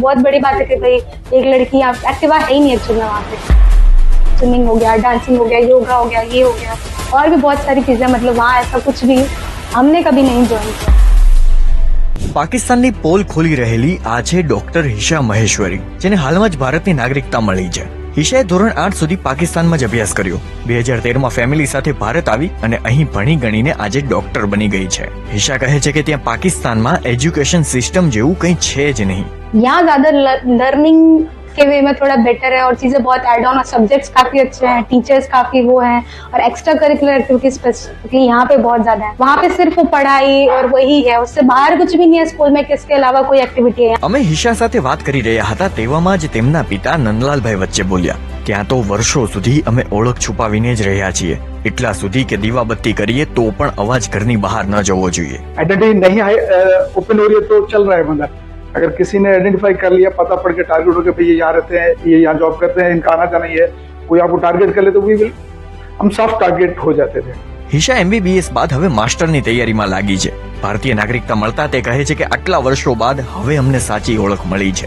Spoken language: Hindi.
बहुत बड़ी बात है कि भाई एक लड़की यहाँ एक्टिवा है ही नहीं एक्चुअल में वहाँ पे स्विमिंग हो गया डांसिंग हो गया योगा हो गया ये हो गया और भी बहुत सारी चीज़ें मतलब वहाँ ऐसा कुछ भी हमने कभी नहीं ज्वाइन किया પાકિસ્તાનની પોલ ખોલી રહેલી આ છે ડોક્ટર હિશા મહેશ્વરી જેને હાલમાં જ ભારતની નાગરિકતા મળી છે હિશાએ ધોરણ આઠ સુધી પાકિસ્તાનમાં જ અભ્યાસ કર્યો બે હજાર તેરમાં ફેમિલી સાથે ભારત આવી અને અહીં ભણી ગણીને આજે ડોક્ટર બની ગઈ છે હિશા કહે છે કે ત્યાં પાકિસ્તાનમાં એજ્યુકેશન સિસ્ટમ જેવું કંઈ છે જ નહીં यहाँ ज़्यादा लर्निंग के वे में थोड़ा बेटर है और चीज़ें बहुत एड ऑन और सब्जेक्ट्स काफ़ी अच्छे हैं टीचर्स काफ़ी वो हैं और एक्स्ट्रा करिकुलर एक्टिविटीज स्पेसिफिकली यहाँ पे बहुत ज़्यादा है वहाँ पे सिर्फ वो पढ़ाई और वही है उससे बाहर कुछ भी नहीं है स्कूल में किसके अलावा कोई एक्टिविटी है અમે હિશા સાથે વાત કરી રહ્યા હતા તેવામાં જ તેમના પિતા નંદલાલભાઈ વચ્ચે બોલ્યા ત્યાં તો વર્ષો સુધી અમે ઓળખ છુપાવીને જ રહ્યા છીએ એટલા સુધી કે દીવાબત્તી કરીએ તો પણ અવાજ ઘરની બહાર ન જવો જોઈએ आइडेंटिटी नहीं ओपन हो रही है तो चल रहा है मतलब अगर किसी ने आइडेंटिफाई कर लिया पता पड़ के टारगेट हो गया भाई ये यहाँ रहते हैं ये यहाँ जॉब करते हैं इनका आना जाना ही है कोई आपको टारगेट कर ले तो वी विल हम सॉफ्ट टारगेट हो जाते थे હિશા એમબીબીએસ બાદ હવે માસ્ટરની તૈયારીમાં લાગી છે ભારતીય નાગરિકતા મળતા તે કહે છે કે આટલા વર્ષો બાદ હવે અમને સાચી ઓળખ મળી છે